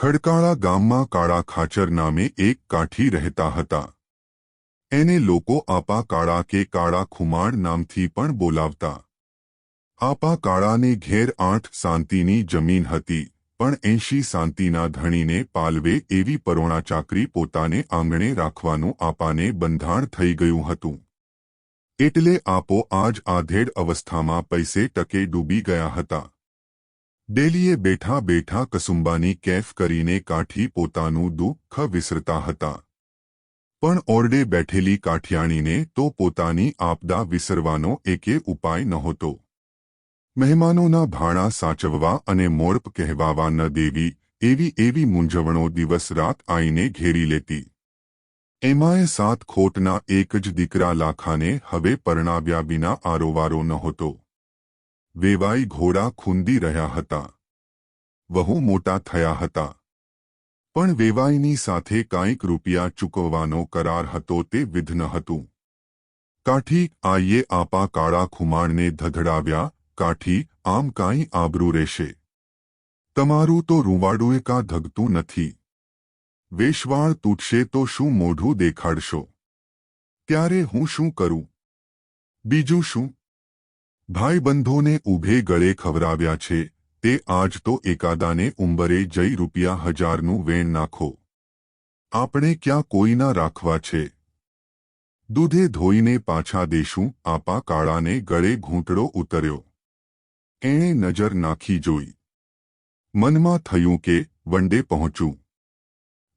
ખડકાળા ગામમાં કાળા ખાચર નામે એક કાઠી રહેતા હતા. એને લોકો આપા કાળા કે કાળા ખુમાણ નામથી પણ બોલાવતા. આપા કાળાને ઘેર આઠ શાંતિની જમીન હતી, પણ એંશી શાંતિના ધણીને પાલવે એવી પરોણા ચાકરી પોતાને આંગણે રાખવાનું આપાને બંધાણ થઈ ગયું હતું. એટલે આપો આજ આધેડ અવસ્થામાં પૈસે ટકે ડૂબી ગયા હતા. ડેલીએ બેઠા બેઠા કસુંબાની કેફ કરીને કાઠી પોતાનું દુઃખ વિસરતા હતા. પણ ઓરડે બેઠેલી કાઠિયાણીને તો પોતાની આપદા વિસરવાનો એકે ઉપાય નહોતો. મહેમાનોના ભાણા સાચવવા અને મોરપ કહેવાવા ન દેવી, એવી એવી મૂંઝવણો દિવસ રાત આઈને ઘેરી લેતી. એમાંય સાત ખોટના એક જ દીકરા લાખાને હવે પરણાવ્યા વિના આરોવારો નહોતો. વેવાઈ ઘોડા ખૂંદી રહ્યા હતા. વહુ મોટા થયા હતા. પણ વેવાઈની સાથે કાંઈક રૂપિયા ચૂકવવાનો કરાર હતો તે વિધ્ન હતું. કાઠી આઈએ આપા કાળા ખુમાણને ધધડાવ્યા કાઠી, આમ કાંઈ આબરૂ રહેશે. તમારું તો રૂવાડુએ કા ધગતું નથી. વેશવાળ તૂટશે તો શું મોઢું દેખાડશો? ત્યારે હું શું કરું? બીજું શું? ભાઈબંધોને ઊભે ગળે ખવરાવ્યા છે, તે આજ તો એકાદાને ઉંબરે જઈ રૂપિયા હજારનું વેણ નાખો. આપણે ક્યાં કોઈના રાખવા છે? દૂધે ધોઈને પાછા દેશું, આપા કાળાને ગળે ઘૂંટડો ઉતર્યો. એણે નજર નાખી જોઈ. મનમાં થયું કે, વંડે પહોંચું.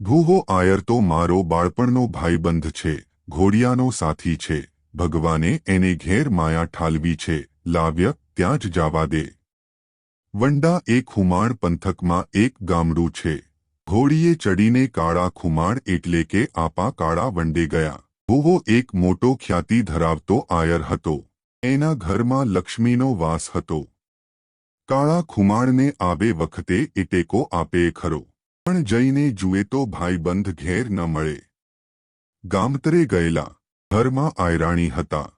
ભૂહો આયર તો મારો બાળપણનો ભાઈબંધ છે, ઘોડિયાનો સાથી છે, ભગવાને એને ઘેર માયા ઠાલવી છે. લાવ્ય, ત્યાં જ જવા દે. વંડા એ ખુમાણ પંથકમાં એક ગામડું છે. ઘોડીએ ચડીને કાળા ખુમાણ એટલે કે આપા કાળા વંડે ગયા. ભૂવો એક મોટો ખ્યાતિ ધરાવતો આયર હતો. એના ઘરમાં લક્ષ્મીનો વાસ હતો. કાળા ખુમાણને આવે વખતે ઇટેકો આપે ખરો. પણ જઈને જુએ તો ભાઈબંધ ઘેર ન મળે. ગામતરે ગયેલા. ઘરમાં આયરાણી હતા.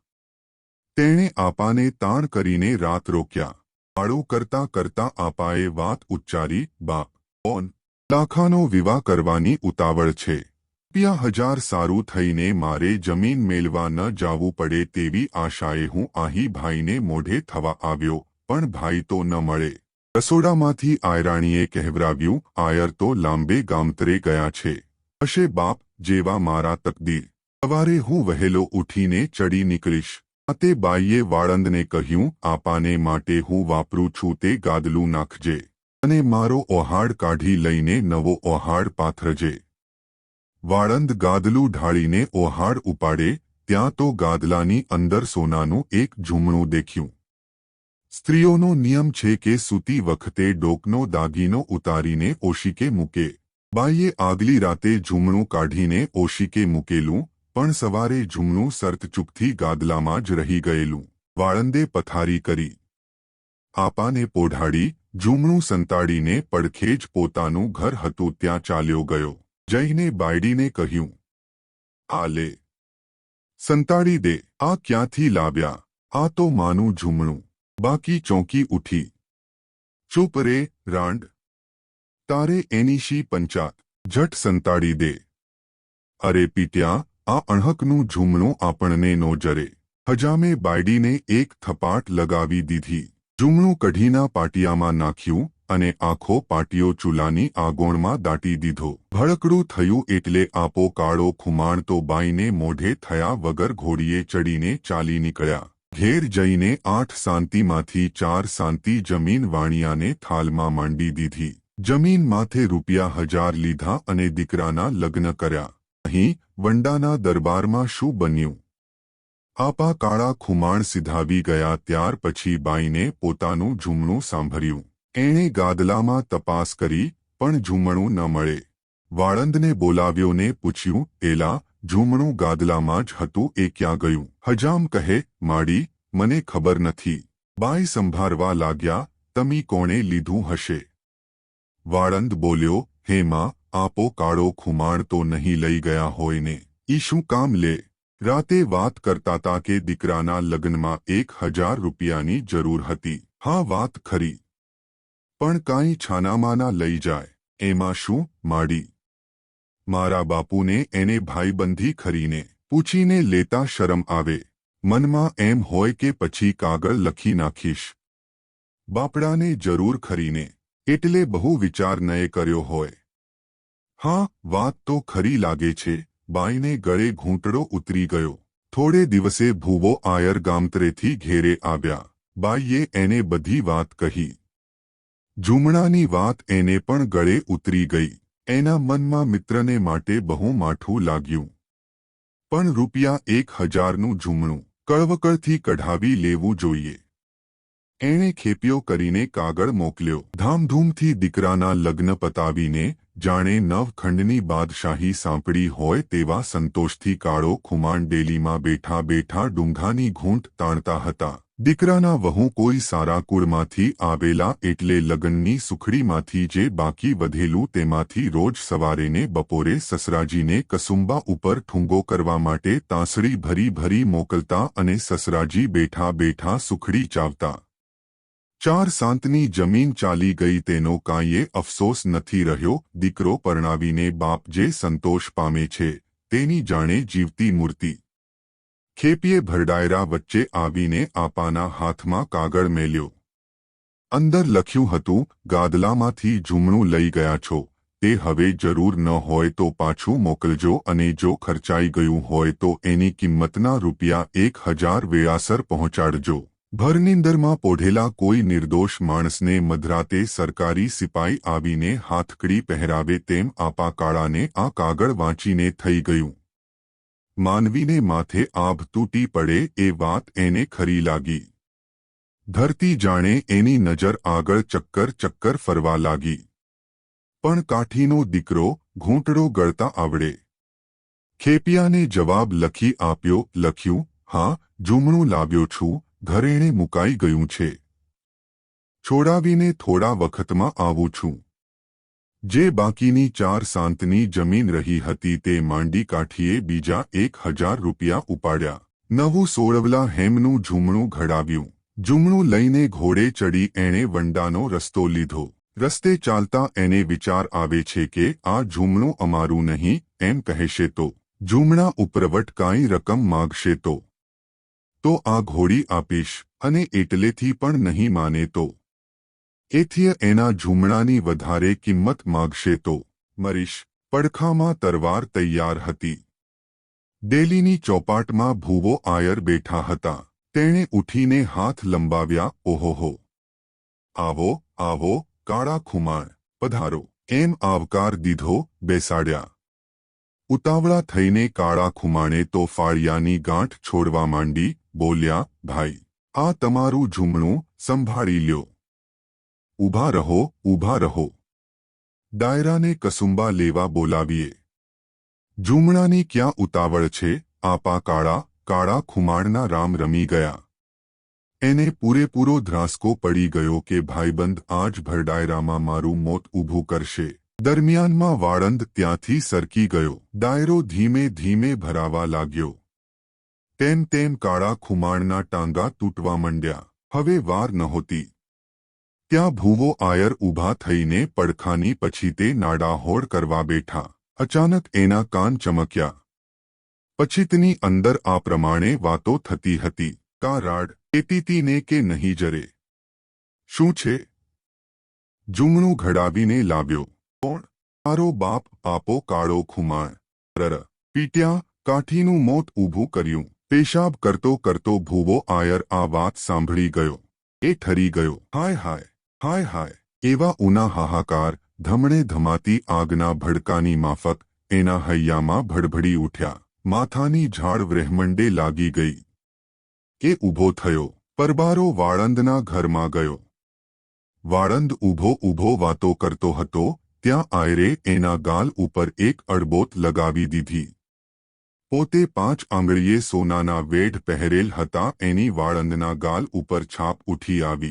તેણે આપાને તાણ કરીને રાત રોક્યા. આળું કરતા કરતા આપાએ વાત ઉચ્ચારી, બાપ, ઓન. લાખાનો વિવાહ કરવાની ઉતાવળ છે. રૂપિયા હજાર સારું થઈને મારે જમીન મેળવા ન જાવું પડે તેવી આશાએ હું આહી ભાઈને મોઢે થવા આવ્યો, પણ ભાઈ તો ન મળે. રસોડામાંથી આયરાણીએ કહેવરાવ્યું, આયર તો લાંબે ગામતરે ગયા છે. હશે બાપ જેવા મારા તકદીર. સવારે હું વહેલો ઉઠીને ચડી નીકળીશ. તે બાઈએ વાળંદને કહ્યું, આપાને માટે હું વાપરું છું તે ગાદલું નાખજે અને મારો ઓહાડ કાઢી લઈને નવો ઓહાડ પાથરજે. વાળંદ ગાદલું ઢાળીને ઓહાડ ઉપાડે, ત્યાં તો ગાદલાની અંદર સોનાનું એક ઝૂમણું દેખ્યું. સ્ત્રીઓનો નિયમ છે કે સૂતી વખતે ડોકનો દાગીનો ઉતારીને ઓશિકે મૂકે. બાઈએ આગલી રાતે ઝૂમણું કાઢીને ઓશિકે મૂકેલું પણ સવારે જુમનું સરતચૂકથી ગાદલામાં જ રહી ગયેલું. વાળંદે પથારી કરી. આપાને પોઢાડી જૂમણું સંતાડીને પડખે જ પોતાનું ઘર હતું ત્યાં ચાલ્યો ગયો. જઈને બાયડીને કહ્યું આ લે સંતાડી દે. આ ક્યાંથી લાવ્યા? આ તો માનું ઝુમણું બાકી ચોંકી ઉઠી. ચૂપ રે, રાંડ. તારે એની શી પંચાત? જટ સંતાડી દે. અરે પીટ્યા આ અણહકનું ઝુમણું આપણને નો જરે. હજામે બાયડીને એક થપાટ લગાવી દીધી. ઝુમણું કઢીના પાટિયામાં નાખ્યું અને આખો પાટિયો ચૂલાની આગોણમાં દાટી દીધો. ભડકડું થયું એટલે આપો કાળો ખુમાણ તો બાઈને મોઢે થયા વગર ઘોડીએ ચડીને ચાલી નીકળ્યા. ઘેર જઈને આઠ શાંતિમાંથી ચાર શાંતિ જમીન વાણિયાને થાલમાં માંડી દીધી. જમીન માથે રૂપિયા હજાર લીધા અને દીકરાના લગ્ન કર્યા. અહીં વંડાના દરબારમાં શું બન્યું? આપા કાળા ખુમાણ સિધાવી ગયા ત્યાર પછી બાઈને પોતાનું ઝૂમણું સાંભળ્યું. એણે ગાદલામાં તપાસ કરી, પણ ઝૂમણું ન મળે. વાળંદને બોલાવ્યોને પૂછ્યું, એલા, ઝૂમણું ગાદલામાં જ હતું, એ ક્યાં ગયું? હજામ કહે, માડી, મને ખબર નથી. બાઈ સંભાળવા લાગ્યા, તમી કોણે લીધું હશે? વાળંદ બોલ્યો, હે માં આપો કાળો ખુમાણ તો નહીં લઈ ગયા હોય ને. ઈ શું કામ લે. રાતે વાત કરતા તા કે દીકરાના લગ્નમાં એક હજાર રૂપિયાની જરૂર હતી. હા, વાત ખરી. પણ કાંઈ છાનામાના લઈ જાય. એમાં શું? માડી. મારા બાપુને એને ભાઈબંધી ખરીને પૂછીને લેતા શરમ આવે. મનમાં એમ હોય કે પછી કાગળ લખી નાખીશ. બાપડાને જરૂર ખરીને. એટલે બહુ વિચાર નયે કર્યો હોય. હા, વાત તો ખરી લાગે છે. બાઈને ગળે ઘૂંટડો ઉતરી ગયો. થોડે દિવસે ભૂવો આયર ગામતરેથી ઘેરે આવ્યા. બાઈએ એને બધી વાત કહી. ઝૂમણાની વાત એને પણ ગળે ઉતરી ગઈ. એના મનમાં મિત્રને માટે બહુ માઠું લાગ્યું. પણ રૂપિયા એક હજારનું ઝૂમણું કળવકળથી કઢાવી લેવું જોઈએ. એણે ખેપિયો કરીને કાગળ મોકલ્યો. ધામધૂમથી દીકરાના લગ્ન પતાવીને જાણે નવખંડની બાદશાહી સાંપડી હોય તેવા સંતોષથી કાળો ખુમાણ ડેલીમાં બેઠા બેઠા ડુંઘાની ઘૂંટ તાણતા હતા. દીકરાના વહુ કોઈ સારા કુળમાંથી આવેલા એટલે લગ્નની સુખડીમાંથી જે બાકી વધેલું તેમાંથી રોજ સવારેને બપોરે સસરાજીને કસુંબા ઉપર ઠૂંગો કરવા માટે તાંસળી ભરી ભરી મોકલતા અને સસરાજી બેઠા બેઠા સુખડી ચાવતા. ચાર સાંતની જમીન ચાલી ગઈ તેનો કાંઈએ અફસોસ નથી રહ્યો, દીકરો પરણાવીને બાપ જે સંતોષ પામે છે, તેની જાણે જીવતી મૂર્તિ. ખેપીએ ભરડાયરા વચ્ચે આવીને આપાના હાથમાં કાગળ મેલ્યો. અંદર લખ્યું હતું, ગાદલામાંથી ઝૂમણું લઈ ગયા છો, તે હવે જરૂર ન હોય તો પાછું મોકલજો અને જો ખર્ચાઈ ગયું હોય તો એની કિંમતના રૂપિયા એક હજાર વેળાસર પહોંચાડજો. ભરનિંદરમાં પોઢેલા કોઈ નિર્દોષ માણસને મધરાતે સરકારી સિપાઈ આવીને હાથકડી પહેરાવે તેમ આપા કાળાને આ કાગળ વાંચીને થઈ ગયું. માનવીને માથે આભ તૂટી પડે એ વાત એને ખરી લાગી. ધરતી જાણે એની નજર આગળ ચક્કર ચક્કર ફરવા લાગી. પણ કાઠીનો દીકરો ઘૂંટડો ગળતા આવડે. ખેપિયાને જવાબ લખી આપ્યો, લખ્યું, હા ઝૂમણું લાવ્યો છું ઘરેણે મુકાઈ ગયું છે. છોડાવીને થોડા વખતમાં આવું છું. જે બાકીની ચાર સાંતની જમીન રહી હતી તે માંડી કાઠીએ બીજા એક હજાર રૂપિયા ઉપાડ્યા. નવું સોળવલા હેમનું ઝૂમણું ઘડાવ્યું. ઝૂમણું લઈને ઘોડે ચડી એણે વંડાનો રસ્તો લીધો. રસ્તે ચાલતા એને વિચાર આવે છે કે આ ઝૂમણું અમારું નહીં, એમ કહેશે તો. ઝૂમણા ઉપરવટ કાંઈ રકમ માગશે તો. તો આ ઘોડી આપીશ અને એટલેથી પણ નહીં માને તો. એથી એના ઝૂમણાની વધારે કિંમત માગશે તો. મરીશ, પડખામાં તરવાર તૈયાર હતી. ડેલીની ચોપાટમાં ભૂવો આયર બેઠા હતા. તેણે ઉઠીને હાથ લંબાવ્યા, ઓહોહો. આવો આવો, કાળા ખુમાણ, પધારો. એમ આવકાર દીધો, બેસાડ્યા. ઉતાવળા થઈને કાળા ખુમાણે તો ફાળિયાની ગાંઠ છોડવા માંડી બોલ્યા, ભાઈ, આ તમારું ઝૂમણું સંભાળી લ્યો. ઊભા રહો ઊભા રહો. ડાયરાને કસુંબા લેવા બોલાવીએ. ઝૂમણાની ક્યાં ઉતાવળ છે? આપા કાળા કાળા ખુમાણના રામ રમી ગયા. એને પૂરેપૂરો ધ્રાસકો પડી ગયો કે ભાઈબંધ આજ ભરડાયરામાં મારું મોત ઊભું કરશે. દરમિયાનમાં વાળંદ ત્યાંથી સરકી ગયો. ડાયરો ધીમે ધીમે ભરાવા લાગ્યો. તેમ તેમ કાળા ખુમાણના ટાંગા તૂટવા માંડ્યા. હવે વાર નહોતી. ત્યાં ભૂવો આયર ઊભા થઈને પડખાની પછી તે નાડાહોડ કરવા બેઠા. અચાનક એના કાન ચમક્યા. પછીતની અંદર આ પ્રમાણે વાતો થતી હતી. કા રાડ, એતીતીને કે નહીં જરે? શું છે? જુમણું ઘડાવીને લાવ્યો. કોણ? તારો બાપ આપો કાળો ખુમાણ. પીટ્યા, કાઠીનું મોત ઊભું કર્યું. પેશાબ કરતો કરતો ભૂવો આયર આ વાત સાંભળી ગયો. એ ઠરી ગયો. હાય હાય હાય હાય. એવા ઉના હાહાકાર, ધમણે ધમાતી આગના ભડકાની માફક, એના હૈયામાં ભડભડી ઉઠ્યા. માથાની ઝાડ વ્રેહમંડે લાગી ગઈ. એ ઊભો થયો. પરબારો વાળંદના ઘરમાં ગયો. વાળંદ ઊભો ઊભો વાતો કરતો હતો, ત્યાં આયરે એના ગાલ ઉપર એક અડબોત લગાવી દીધી. પોતે પાંચ આંગળીએ સોનાના વેઢ પહેરેલ હતા, એની વાળંદના ગાલ ઉપર છાપ ઉઠી આવી.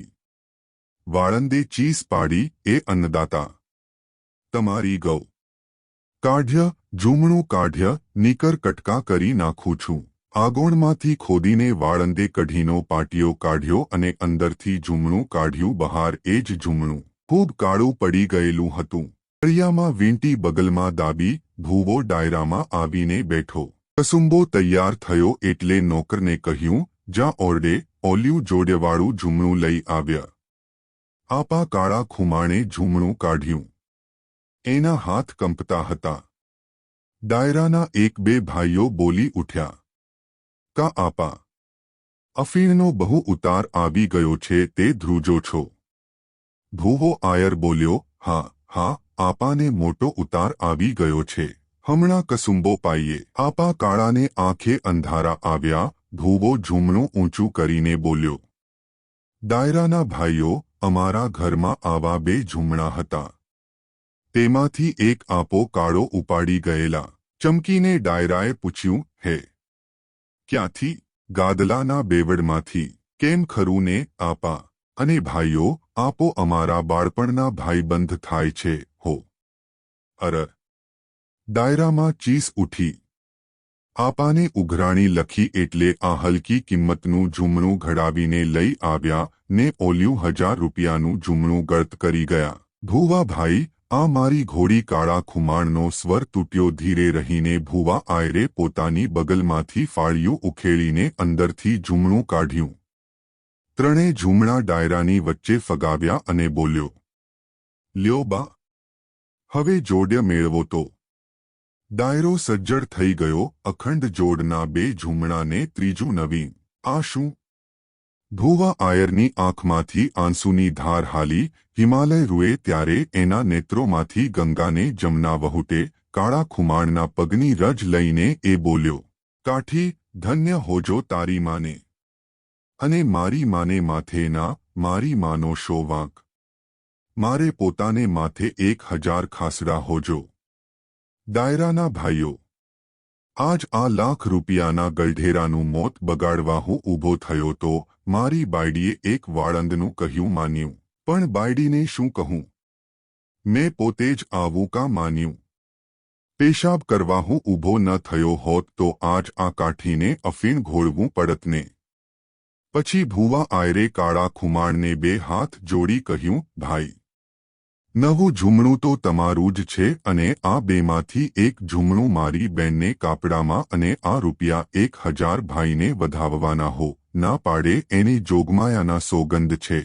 વાળંદે ચીસ પાડી, એ અન્નદાતા, તમારી ગૌ, કાઢ્ય ઝૂમણું કાઢ્ય, નીકર કટકા કરી નાખું છું. આગોણમાંથી ખોદીને વાળંદે કઢીનો પાટિયો કાઢ્યો અને અંદરથી ઝૂમણું કાઢ્યું બહાર એ જ ઝૂમણું ખૂબ કાળું પડી ગયેલું હતું. ફળિયામાં વીંટી બગલમાં દાબી, ભૂવો ડાયરામાં આવીને બેઠો. કસુંબો તૈયાર થયો એટલે નોકરને કહ્યું, જા ઓરડે ઓલ્યું જોડેવાળું ઝૂમણું લઈ આવ્યા. આપા કાળા ખુમાણે ઝૂમણું કાઢ્યું. એના હાથ કંપતા હતા. ડાયરાના એક બે ભાઈઓ બોલી ઉઠ્યા. કા આપા? અફીણનો બહુ ઉતાર આવી ગયો છે, તે ધ્રુજો છો. ભૂવો આયર બોલ્યો, હા હા, આપાને મોટો ઉતાર આવી ગયો છે. હમણાં કસુંબો પાઈએ. આપા કાળાને આંખે અંધારા આવ્યા. ભૂવો ઝૂમણું ઊંચું કરીને બોલ્યો ડાયરાના ભાઈઓ, અમારા ઘરમાં આવા બે ઝૂમણા હતા. તેમાંથી એક આપો કાળો ઉપાડી ગયેલા. ચમકીને ડાયરાએ પૂછ્યું, હે, ક્યાંથી? ગાદલાના બેવડમાંથી. કેમ ખરું ને આપા? અને ભાઈઓ, આપો અમારા બાળપણના ભાઈબંધ થાય છે, હો. અર ડાયરામાં ચીસ ઉઠી. આપાને ઉઘરાણી લખી એટલે આ હલકી કિંમતનું ઝૂમણું ઘડાવીને લઈ આવ્યા ને ઓલ્યું હજાર રૂપિયાનું ઝૂમણું ગર્ત કરી ગયા. ભૂવાભાઈ આ મારી ઘોડી કાળા ખુમાણનો સ્વર તૂટ્યો ધીરે રહીને ભૂવા આયરે પોતાની બગલમાંથી ફાળિયું ઉખેડીને અંદરથી ઝૂમણું કાઢ્યું. ત્રણે ઝૂમણા ડાયરાની વચ્ચે ફગાવ્યા અને બોલ્યો, લ્યો બા, હવે જોડ્ય મેળવો તો. ડાયરો સજ્જડ થઈ ગયો, અખંડ જોડના બે ઝૂમણાને ત્રીજું નવીન. આ શું? ધોવા આયરની આંખમાંથી આંસુની ધાર હાલી, હિમાલય રૂએ ત્યારે એના નેત્રોમાંથી ગંગાને જમના વહુટે, કાળા ખુમાણના પગની રજ લઈને એ બોલ્યો, કાઠી, ધન્ય હોજો તારી માને. અને મારી માને માથેના મારી માનો શો વાંક. મારે પોતાને માથે એક હજાર ખાસડા હોજો. ડાયરાના ભાઈઓ, આજ આ લાખ રૂપિયાના ગલઢેરાનું મોત બગાડવા હું ઊભો થયો તો મારી બાયડીએ એક વાળંદનું કહ્યું માન્યું, પણ બાયડીને શું કહું? મેં પોતે જ આવું કા માન્યું? પેશાબ કરવા હું ઊભો ન થયો હોત તો આજ આ કાઠીને અફીણ ઘોળવું પડતને. પછી ભૂવા આયરે કાળા ખુમાણને બે હાથ જોડી કહ્યું, ભાઈ નવું ઝૂમણું તો તમારું જ છે અને આ બેમાંથી એક ઝૂમણું મારી બેનને કાપડામાં અને આ રૂપિયા એક હજાર ભાઈને વધાવવાના હો. ના પાડે એની જોગમાયાના સોગંદ છે.